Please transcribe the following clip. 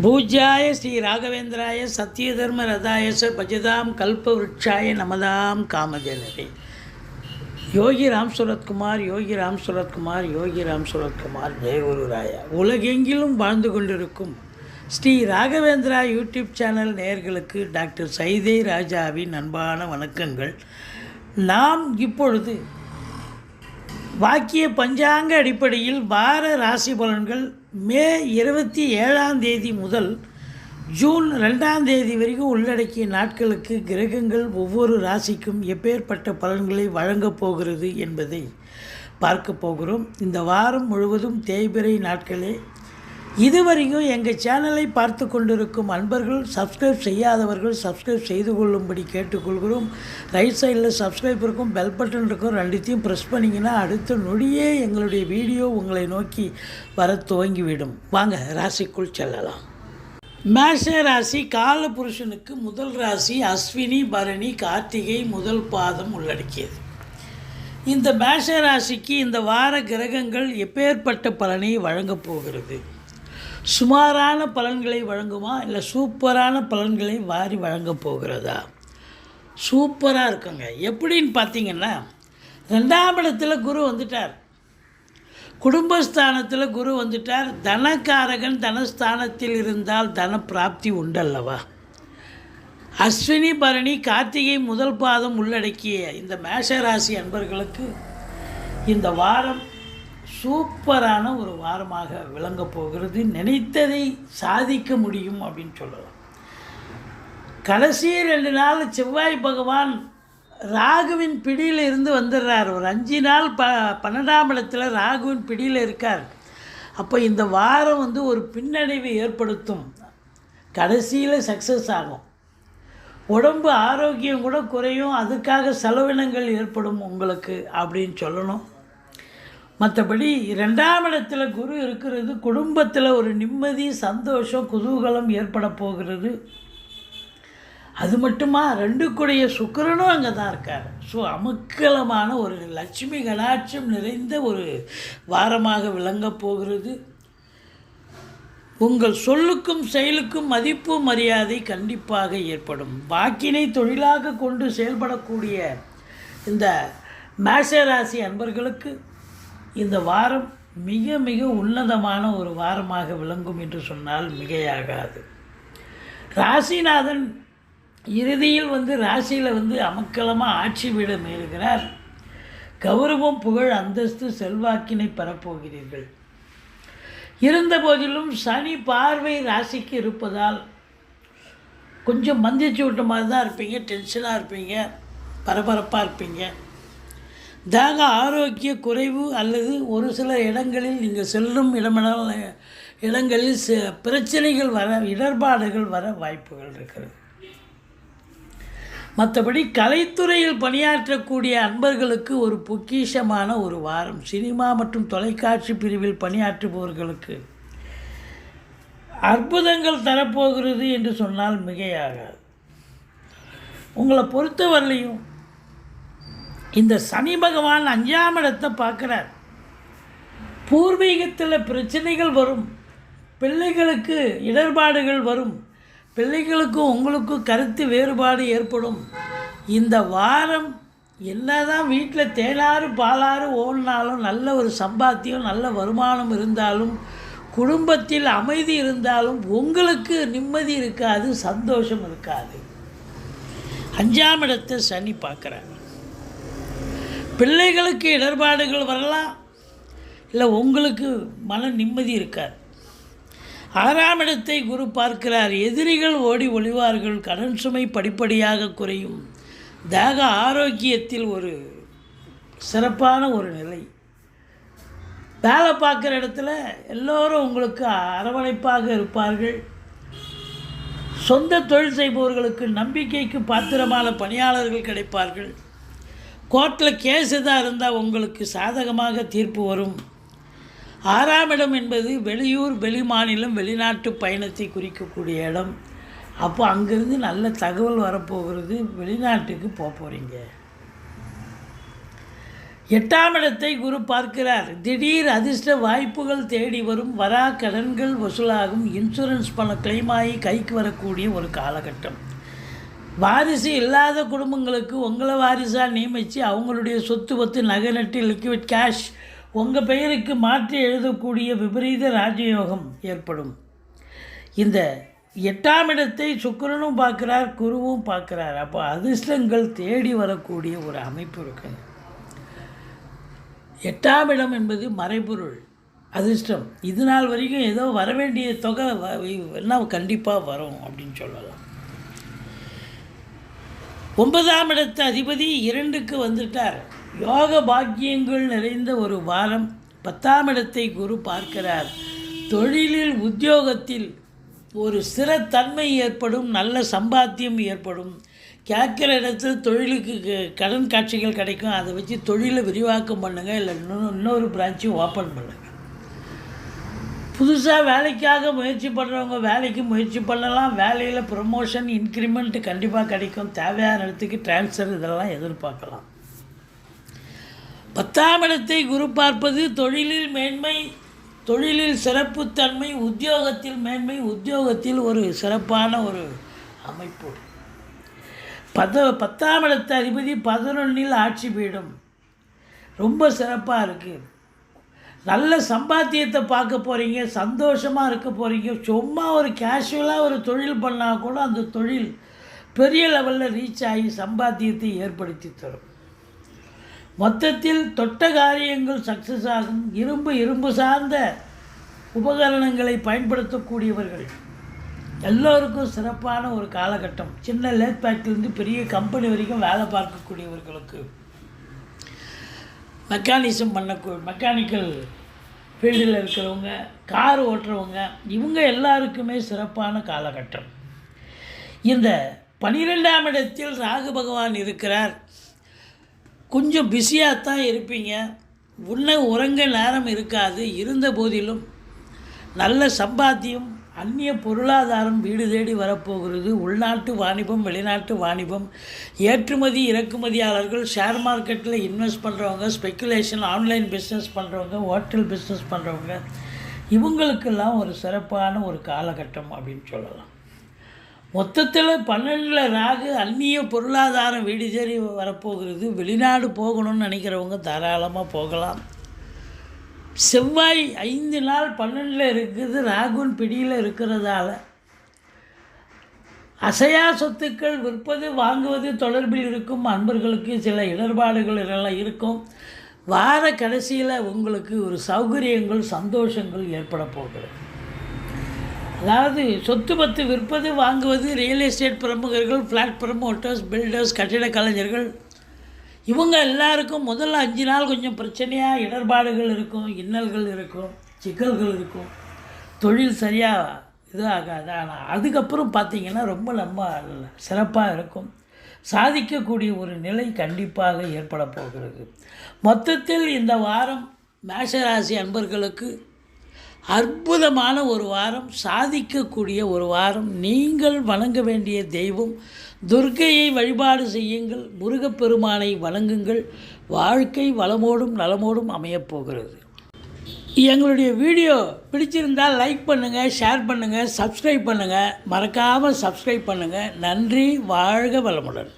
பூஜ்யாய ஸ்ரீ ராகவேந்திராய சத்யதர்ம ரதாயச பஜதாம் கல்ப விருட்சாய நமதாம் காமஜனரே. யோகி ராம் சுரத்குமார் யோகி ராம் சுரத்குமார் யோகி ராம் சுரத்குமார் ஜெயகுருராயா உலகெங்கிலும் வாழ்ந்து கொண்டிருக்கும் ஸ்ரீ ராகவேந்திரா யூடியூப் சேனல் நேர்களுக்கு டாக்டர் சைதே ராஜாவின் அன்பான வணக்கங்கள். நாம் இப்பொழுது வாக்கிய பஞ்சாங்க அடிப்படையில் வார ராசி பலன்கள் மே இருபத்தி ஏழாம் தேதி முதல் ஜூன் ரெண்டாம் தேதி வரைக்கும் உள்ளடக்கிய நாட்களுக்கு கிரகங்கள் ஒவ்வொரு ராசிக்கும் எப்பேற்பட்ட பலன்களை வழங்கப் போகிறது என்பதை பார்க்க போகிறோம். இந்த வாரம் முழுவதும் தேய்பிறை நாட்களே இதுவரையும் எங்கள் சேனலை பார்த்து கொண்டிருக்கும் அன்பர்கள் சப்ஸ்கிரைப் செய்யாதவர்கள் சப்ஸ்கிரைப் செய்து கொள்ளும்படி கேட்டுக்கொள்கிறோம். ரைட் சைடில் சப்ஸ்கிரைப் இருக்கும் பெல் பட்டன் இருக்கும் ரெண்டுத்தையும் ப்ரெஸ் பண்ணிங்கன்னா அடுத்த நொடியே எங்களுடைய வீடியோ உங்களை நோக்கி வர துவங்கிவிடும். வாங்க ராசிக்குள் செல்லலாம். மேஷ ராசி கால புருஷனுக்கு முதல் ராசி அஸ்வினி பரணி கார்த்திகை முதல் பாதம் உள்ளடக்கியது. இந்த மேஷ ராசிக்கு இந்த வார கிரகங்கள் எப்பேற்பட்ட பலனை வழங்கப் போகிறது? சுமாரான பலன்களை வழங்குமா இல்லை சூப்பரான பலன்களை வாரி வழங்கப் போகிறதா? சூப்பராக இருக்குங்க. எப்படின்னு பார்த்தீங்கன்னா ரெண்டாம் இடத்துல குரு வந்துட்டார். குடும்பஸ்தானத்தில் குரு வந்துட்டார். தனக்காரகன் தனஸ்தானத்தில் இருந்தால் தன பிராப்தி உண்டல்லவா? அஸ்வினி பரணி கார்த்திகை முதல் பாதம் உள்ளடக்கிய இந்த மேஷராசி அன்பர்களுக்கு இந்த வாரம் சூப்பரான ஒரு வாரமாக விளங்கப் போகிறது. நினைத்ததை சாதிக்க முடியும் அப்படின்னு சொல்லலாம். கடைசி ரெண்டு நாள் செவ்வாய் பகவான் ராகுவின் பிடியில் இருந்து வந்துடுறார். ஒரு அஞ்சு நாள் ப பன்னெண்டாம் இடத்துல ராகுவின் பிடியில் இருக்கார். அப்போ இந்த வாரம் வந்து ஒரு பின்னடைவை ஏற்படுத்தும். கடைசியில் சக்ஸஸ் ஆகும். உடம்பு ஆரோக்கியம் கூட குறையும். அதுக்காக செலவினங்கள் ஏற்படும் உங்களுக்கு அப்படின்னு சொல்லணும். மற்றபடி ரெண்டாம் இடத்துல குரு இருக்கிறது குடும்பத்தில் ஒரு நிம்மதி சந்தோஷம் குதூகலம் ஏற்பட போகிறது. அது மட்டுமா? ரெண்டு கூடிய சுக்கரனும் அங்கே தான் இருக்கார். ஸோ அமுக்கலமான ஒரு லட்சுமி கடாட்சம் நிறைந்த ஒரு வாரமாக விளங்கப் போகிறது. உங்கள் சொல்லுக்கும் செயலுக்கும் மதிப்பு மரியாதை கண்டிப்பாக ஏற்படும். வாக்கினை தொழிலாக கொண்டு செயல்படக்கூடிய இந்த மேஷராசி அன்பர்களுக்கு இந்த வாரம் மிக மிக உன்னதமான ஒரு வாரமாக விளங்கும் என்று சொன்னால் மிகையாகாது. ராசிநாதன் இறுதியில் வந்து ராசியில் வந்து அமக்கலமாக ஆட்சி வீட மேலுகிறார். கௌரவம் புகழ் அந்தஸ்து செல்வாக்கினை பெறப்போகிறீர்கள். இருந்த போதிலும் சனி பார்வை ராசிக்கு இருப்பதால் கொஞ்சம் மந்திச்சு விட்ட மாதிரி தான் இருப்பீங்க டென்ஷனாக இருப்பீங்க பரபரப்பாக இருப்பீங்க. தாக ஆரோக்கிய குறைவு அல்லது ஒரு சில இடங்களில் நீங்கள் செல்லும் இடமெல்லாம் இடங்களில் ச பிரச்சனைகள் வர இடர்பாடுகள் வர வாய்ப்புகள் இருக்கிறது. மற்றபடி கலைத்துறையில் பணியாற்றக்கூடிய அன்பர்களுக்கு ஒரு பொக்கிஷமான ஒரு வாரம். சினிமா மற்றும் தொலைக்காட்சி பிரிவில் பணியாற்றுபவர்களுக்கு அற்புதங்கள் தரப்போகிறது என்று சொன்னால் மிகையாகாது. உங்களை பொறுத்தவரையிலையும் இந்த சனி பகவான் அஞ்சாம் இடத்தை பார்க்குறார். பூர்வீகத்தில் பிரச்சனைகள் வரும். பிள்ளைகளுக்கு இடர்பாடுகள் வரும். பிள்ளைகளுக்கும் உங்களுக்கும் கருத்து வேறுபாடு ஏற்படும். இந்த வாரம் என்னதான் வீட்டில் தேனாறு பாலாறு ஓடினாலும் நல்ல ஒரு சம்பாத்தியம் நல்ல வருமானம் இருந்தாலும் குடும்பத்தில் அமைதி இருந்தாலும் உங்களுக்கு நிம்மதி இருக்காது சந்தோஷம் இருக்காது. அஞ்சாம் இடத்தை சனி பார்க்குறாங்க பிள்ளைகளுக்கு இடர்பாடுகள் வரலாம். இல்லை உங்களுக்கு மன நிம்மதி இருக்காது. ஆறாம் இடத்தை குரு பார்க்கிறார். எதிரிகள் ஓடி ஒளிவார்கள். கடன் சுமை படிப்படியாக குறையும். தேக ஆரோக்கியத்தில் ஒரு சிறப்பான ஒரு நிலை. வேலை பார்க்குற இடத்துல எல்லோரும் உங்களுக்கு அரவணைப்பாக இருப்பார்கள். சொந்த தொழில் செய்பவர்களுக்கு நம்பிக்கைக்கு பாத்திரமான பணியாளர்கள் கிடைப்பார்கள். கோர்ட்டில் கேஸ் எதாக இருந்தால் உங்களுக்கு சாதகமாக தீர்ப்பு வரும். ஆறாம் இடம் என்பது வெளியூர் வெளிமாநிலம் வெளிநாட்டு பயணத்தை குறிக்கக்கூடிய இடம். அப்போ அங்கேருந்து நல்ல தகவல் வரப்போகிறது. வெளிநாட்டுக்கு போக போகிறீங்க எட்டாம் இடத்தை குரு பார்க்கிறார். திடீர் அதிர்ஷ்ட வாய்ப்புகள் தேடி வரும். வரா கடன்கள் வசூலாகும். இன்சூரன்ஸ் பணம் claim ஆகி கைக்கு வரக்கூடிய ஒரு காலகட்டம். வாரிசு இல்லாத குடும்பங்களுக்கு உங்களை வாரிசாக நியமித்து அவங்களுடைய சொத்து பத்து நகை நட்டு லிக்விட் கேஷ் உங்கள் பெயருக்கு மாற்றி எழுதக்கூடிய விபரீத ராஜயோகம் ஏற்படும். இந்த எட்டாம் இடத்தை சுக்கரனும் பார்க்குறார் குருவும் பார்க்குறார். அப்போ அதிர்ஷ்டங்கள் தேடி வரக்கூடிய ஒரு அமைப்பு இருக்குது எட்டாம் இடம் என்பது மறைபொருள் அதிர்ஷ்டம். இது நாள் வரைக்கும் ஏதோ வர வேண்டிய தொகை வ- என்ன கண்டிப்பாக வரும் அப்படின்னு சொல்லலாம். ஒன்பதாம் இடத்து அதிபதி இரண்டுக்கு வந்துட்டார். யோக பாக்கியங்கள் நிறைந்த ஒரு வாரம் பத்தாம் இடத்தை குரு பார்க்கிறார். தொழிலில் உத்தியோகத்தில் ஒரு ஸ்திரத்தன்மை ஏற்படும் நல்ல சம்பாத்தியம் ஏற்படும். கேட்குற இடத்துல தொழிலுக்கு க- கடன் காட்சிகள் கிடைக்கும். அதை வச்சு தொழிலை விரிவாக்கம் பண்ணுங்கள் இல்லை இன்னொரு இன்னொரு பிரான்ச்சையும் ஓப்பன் பண்ணுங்கள் புதுசாக வேலைக்காக முயற்சி பண்ணுறவங்க வேலைக்கு முயற்சி பண்ணலாம். வேலையில் ப்ரொமோஷன் இன்க்ரிமெண்ட் கண்டிப்பாக கிடைக்கும். தேவையான இடத்துக்கு ட்ரான்ஸ்ஃபர் இதெல்லாம் எதிர்பார்க்கலாம். பத்தாம் இடத்தை குரு பார்ப்பது தொழிலில் மேன்மை தொழிலில் சிறப்புத்தன்மை உத்தியோகத்தில் மேன்மை உத்தியோகத்தில் ஒரு சிறப்பான ஒரு அமைப்பு. பத பத்தாம் இடத்த அதிபதி பதினொன்றில் ஆட்சி பீடம். ரொம்ப சிறப்பாக இருக்குது நல்ல சம்பாத்தியத்தை பார்க்க போகிறீங்க சந்தோஷமாக இருக்க போகிறீங்க சும்மா ஒரு கேஷுவலாக ஒரு தொழில் பண்ணால் கூட அந்த தொழில் பெரிய லெவலில் ரீச் ஆகி சம்பாத்தியத்தை ஏற்படுத்தி தரும். மொத்தத்தில் தொட்ட காரியங்கள் சக்ஸஸ் ஆகும். இரும்பு இரும்பு சார்ந்த உபகரணங்களை பயன்படுத்தக்கூடியவர்கள் எல்லோருக்கும் சிறப்பான ஒரு காலகட்டம். சின்ன லேத் ஃபேக்ட்ரிலேருந்து பெரிய கம்பெனி வரைக்கும் வேலை பார்க்கக்கூடியவர்களுக்கு. மெக்கானிசம் பண்ணக்கூ மெக்கானிக்கல் ஃபீல்டில் இருக்கிறவங்க கார் ஓட்டுறவங்க இவங்க எல்லாருக்குமே சிறப்பான காலகட்டம். இந்த பனிரெண்டாம் இடத்தில் ராகு பகவான் இருக்கிறார். கொஞ்சம் பிஸியாக தான் இருப்பீங்க. உன்ன உறங்க நேரம் இருக்காது. இருந்த போதிலும் நல்ல சம்பாத்தியம் அந்நிய பொருளாதாரம் வீடு தேடி வரப்போகிறது. உள்நாட்டு வாணிபம் வெளிநாட்டு வாணிபம். ஏற்றுமதி இறக்குமதியாளர்கள் ஷேர் மார்க்கெட்டில் இன்வெஸ்ட் பண்ணுறவங்க ஸ்பெக்குலேஷன் ஆன்லைன் பிஸ்னஸ் பண்ணுறவங்க ஹோட்டல் பிஸ்னஸ் பண்ணுறவங்க இவங்களுக்கெல்லாம் ஒரு சிறப்பான ஒரு காலகட்டம் அப்படின்னு சொல்லலாம். மொத்தத்தில் பன்னெண்டில் ராகு அந்நிய பொருளாதாரம் வீடு தேடி வரப்போகிறது. வெளிநாடு போகணும்னு நினைக்கிறவங்க தாராளமாக போகலாம். செவ்வாய் ஐந்து நாள் பன்னெண்டில் இருக்குது ராகுன் பிடியில் இருக்கிறதால. அசையா சொத்துக்கள் விற்பது வாங்குவது தொடர்பில் இருக்கும் அன்பர்களுக்கு சில இடர்பாடுகள் எல்லாம் இருக்கும். வார கடைசியில் உங்களுக்கு ஒரு சௌகரியங்கள் சந்தோஷங்கள் ஏற்பட போகிறது. அதாவது சொத்து பத்து விற்பது வாங்குவது ரியல் எஸ்டேட் பிரமுகர்கள் ஃப்ளாட் ப்ரமோட்டர்ஸ் பில்டர்ஸ் கட்டிட கலைஞர்கள் இவங்க எல்லாருக்கும் முதல்ல அஞ்சு நாள் கொஞ்சம் பிரச்சனையாக இடர்பாடுகள் இருக்கும் இன்னல்கள் இருக்கும் சிக்கல்கள் இருக்கும். தொழில் சரியாக இது ஆகாது? ஆனால் அதுக்கப்புறம் பார்த்தீங்கன்னா ரொம்ப நம்ம சிறப்பாக இருக்கும். சாதிக்கக்கூடிய ஒரு நிலை கண்டிப்பாக ஏற்பட போகிறது. மொத்தத்தில் இந்த வாரம் மேஷராசி அன்பர்களுக்கு அற்புதமான ஒரு வாரம் சாதிக்கக்கூடிய ஒரு வாரம். நீங்கள் வணங்க வேண்டிய தெய்வம் துர்க்கையை வழிபாடு செய்யுங்கள் முருகப்பெருமானை வழங்குங்கள் வாழ்க்கை வளமோடும் நலமோடும் அமையப் போகிறது. எங்களுடைய வீடியோ பிடிச்சிருந்தால் லைக் பண்ணுங்கள் ஷேர் பண்ணுங்கள் சப்ஸ்கிரைப் பண்ணுங்கள் மறக்காமல் சப்ஸ்கிரைப் பண்ணுங்கள் நன்றி வாழ்க வளமுடன்.